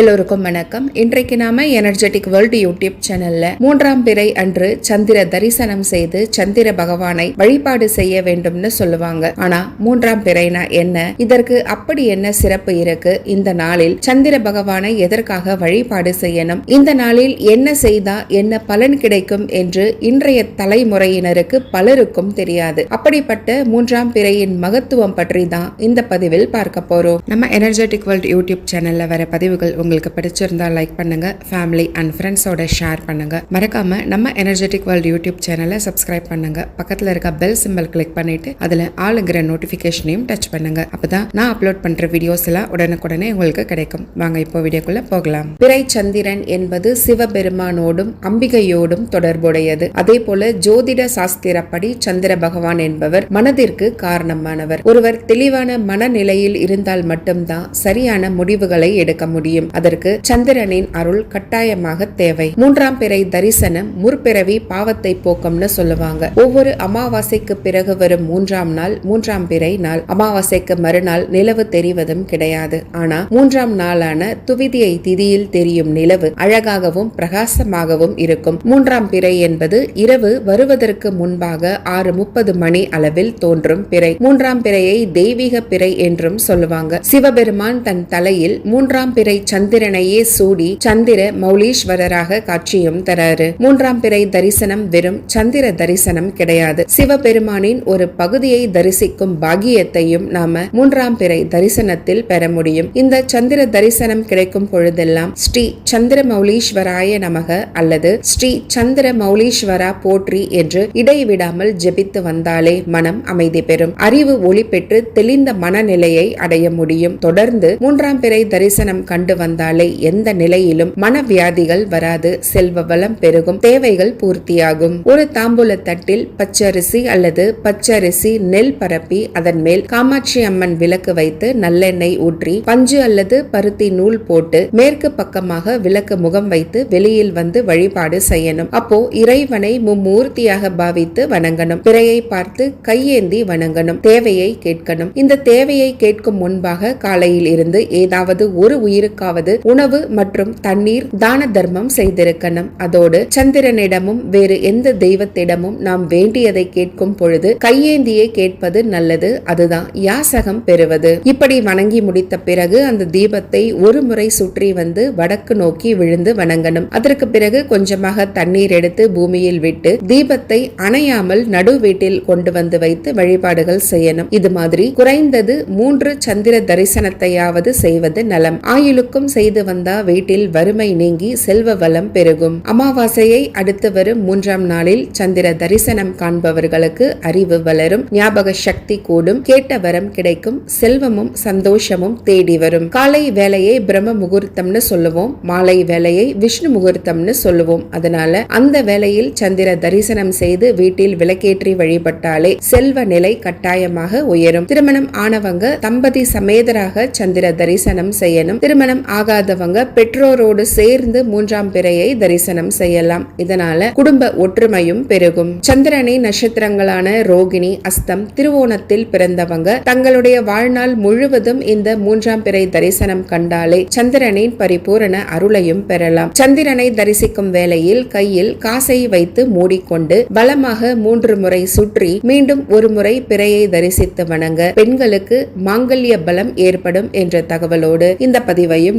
எல்லோருக்கும் வணக்கம். இன்றைக்கு நாம எனர்ஜெட்டிக் வேர்ல்டு யூடியூப் சேனல்ல மூன்றாம் பிறை அன்று சந்திர தரிசனம் செய்து சந்திர பகவானை வழிபாடு செய்ய வேண்டும்னு சொல்லுவாங்க. ஆனா மூன்றாம் பிறைனா என்ன? இதற்கு அப்படி என்ன சிறப்பு இருக்கு? இந்த நாளில் சந்திர பகவானை எதற்காக வழிபாடு செய்யணும்? இந்த நாளில் என்ன செய்தா என்ன பலன் கிடைக்கும் என்று இன்றைய தலைமுறையினருக்கு பலருக்கும் தெரியாது. அப்படிப்பட்ட மூன்றாம் பிறையின் மகத்துவம் பற்றி தான் இந்த பதிவில் பார்க்க போறோம். நம்ம எனர்ஜெட்டிக் வேர்ல்ட் யூடியூப் சேனல்ல வர பதிவுகள் உங்களுக்கு பிடிச்சிருந்தா லைக் பண்ணுங்க ஃபேமிலி அண்ட் ஃப்ரெண்ட்ஸோட ஷேர் பண்ணுங்க. மறக்காம நம்ம எனர்ஜெட்டிக் வேர்ல்ட் யூடியூப் சேனலை சப்ஸ்கிரைப் பண்ணுங்க. பக்கத்துல இருக்க பெல் சிம்பல் கிளிக் பண்ணிட்டு அதுல ஆளுங்கிற நோட்டிஃபிகேஷனையும் டச் பண்ணுங்க. அப்பதான் நான் அப்லோட் பண்ற வீடியோஸ் எல்லாம் உடனுக்குடனே உங்களுக்கு கிடைக்கும். வாங்க இப்போ வீடியோக்குள்ள போகலாம். பிறை சந்திரன் என்பது சிவபெருமானோடும் அம்பிகையோடும் தொடர்புடையது. அதே போல ஜோதிட சாஸ்திரப்படி சந்திர பகவான் என்பவர் மனதிற்கு காரணமானவர். ஒருவர் தெளிவான மனநிலையில் இருந்தால் மட்டும்தான் சரியான முடிவுகளை எடுக்க முடியும். அதற்கு சந்திரனின் அருள் கட்டாயமாக தேவை. மூன்றாம் பிறை தரிசனம் முற்பிறவி பாவத்தை போக்கம்னு சொல்லுவாங்க. ஒவ்வொரு அமாவாசைக்கு பிறகு வரும் மூன்றாம் நாள் மூன்றாம் பிறை நாள். அமாவாசைக்கு மறுநாள் நிலவு தெரிவதும் கிடையாது. ஆனா மூன்றாம் நாளான துவிதியை திதியில் தெரியும் நிலவு அழகாகவும் பிரகாசமாகவும் இருக்கும். மூன்றாம் பிறை என்பது இரவு வருவதற்கு முன்பாக ஆறு முப்பது மணி அளவில் தோன்றும் பிறை. மூன்றாம் பிறையை தெய்வீக பிறை என்றும் சொல்லுவாங்க. சிவபெருமான் தன் தலையில் மூன்றாம் பிறை சந்திரனையே சூடி சந்திர மௌலீஸ்வரராக காட்சியும் தராரு. மூன்றாம் பிறை தரிசனம் வெறும் சந்திர தரிசனம் கிடையாது. சிவபெருமானின் ஒரு பகுதியை தரிசிக்கும் பாகியத்தையும் நாம மூன்றாம் பிறை தரிசனத்தில் பெற முடியும். இந்த சந்திர தரிசனம் கிடைக்கும் பொழுதெல்லாம் ஸ்ரீ சந்திர மௌலீஸ்வராய நமக அல்லது ஸ்ரீ சந்திர மௌலீஸ்வரா போற்றி என்று இடைவிடாமல் ஜெபித்து வந்தாலே மனம் அமைதி பெறும். அறிவு ஒளி பெற்று தெளிந்த மனநிலையை அடைய முடியும். தொடர்ந்து மூன்றாம் பிறை தரிசனம் கண்டு வந்த வந்தாலே எந்த நிலையிலும் மனவியாதிகள் வராது செல்வ வளம் பெருகும் தேவைகள் பூர்த்தியாகும். ஒரு தாம்பூல தட்டில் பச்சரிசி அல்லது பச்சரிசி நெல் பரப்பி அதன் மேல் காமாட்சி அம்மன் விளக்கு வைத்து நல்லெண்ணெய் ஊற்றி பஞ்சு அல்லது பருத்தி நூல் போட்டு மேற்கு பக்கமாக விளக்கு முகம் வைத்து வெளியில் வந்து வழிபாடு செய்யணும். அப்போ இறைவனை மும்மூர்த்தியாக பாவித்து வணங்கணும். பிறையை பார்த்து கையேந்தி வணங்கணும். தேவையை கேட்கணும். இந்த தேவையை கேட்கும் முன்பாக காலையில் இருந்து ஏதாவது ஒரு உயிருக்காவது உணவு மற்றும் தண்ணீர் தான தர்மம் செய்திருக்கணும். அதோடு சந்திரனிடமும் வேறு எந்த தெய்வத்திடமும் நாம் வேண்டியதை கேட்கும் பொழுது கையேந்தியை கேட்பது நல்லது. அதுதான் யாசகம் பெறுவது. இப்படி வணங்கி முடித்த பிறகு அந்த தீபத்தை ஒரு முறை சுற்றி வந்து வடக்கு நோக்கி விழுந்து வணங்கணும். அதற்கு பிறகு கொஞ்சமாக தண்ணீர் எடுத்து பூமியில் விட்டு தீபத்தை அணையாமல் நடு வீட்டில் கொண்டு வந்து வைத்து வழிபாடுகள் செய்யணும். இது மாதிரி குறைந்தது மூன்று சந்திர தரிசனத்தையாவது செய்வது நலம். ஆயுளுக்கும் செய்து வந்தா வீட்டில் வறுமை நீங்கி செல்வ வளம் பெருகும். அமாவாசையை அடுத்து வரும் மூன்றாம் நாளில் சந்திர தரிசனம் காண்பவர்களுக்கு அறிவு வளரும் ஞாபக சக்தி கூடும் கேட்ட வரம் கிடைக்கும் செல்வமும் சந்தோஷமும் தேடி வரும். காலை வேலையை பிரம்ம முகூர்த்தம்னு சொல்லுவோம் மாலை வேலையை விஷ்ணு முகூர்த்தம்னு சொல்லுவோம். அதனால அந்த வேலையில் சந்திர தரிசனம் செய்து வீட்டில் விளக்கேற்றி வழிபட்டாலே செல்வ நிலை கட்டாயமாக உயரும். திருமணம் ஆனவங்க தம்பதி சமேதராக சந்திர தரிசனம் செய்யணும். திருமணம் ஆகாதவங்க பெற்றோரோடு சேர்ந்து மூன்றாம் பிறையை தரிசனம் செய்யலாம். இதனால குடும்ப ஒற்றுமையும் பெருகும். சந்திரனை நட்சத்திரங்களான ரோகிணி அஸ்தம் திருவோணத்தில் பிறந்தவங்க தங்களுடைய வாழ்நாள் முழுவதும் இந்த மூன்றாம் பிறை தரிசனம் கண்டாலே சந்திரனின் பரிபூரண அருளையும் பெறலாம். சந்திரனை தரிசிக்கும் வேளையில் கையில் காசை வைத்து மூடிக்கொண்டு பலமாக மூன்று முறை சுற்றி மீண்டும் ஒரு முறை பிறையை தரிசித்து வணங்க. பெண்களுக்கு மாங்கல்ய பலம் ஏற்படும் என்ற தகவலோடு இந்த பதிவையும்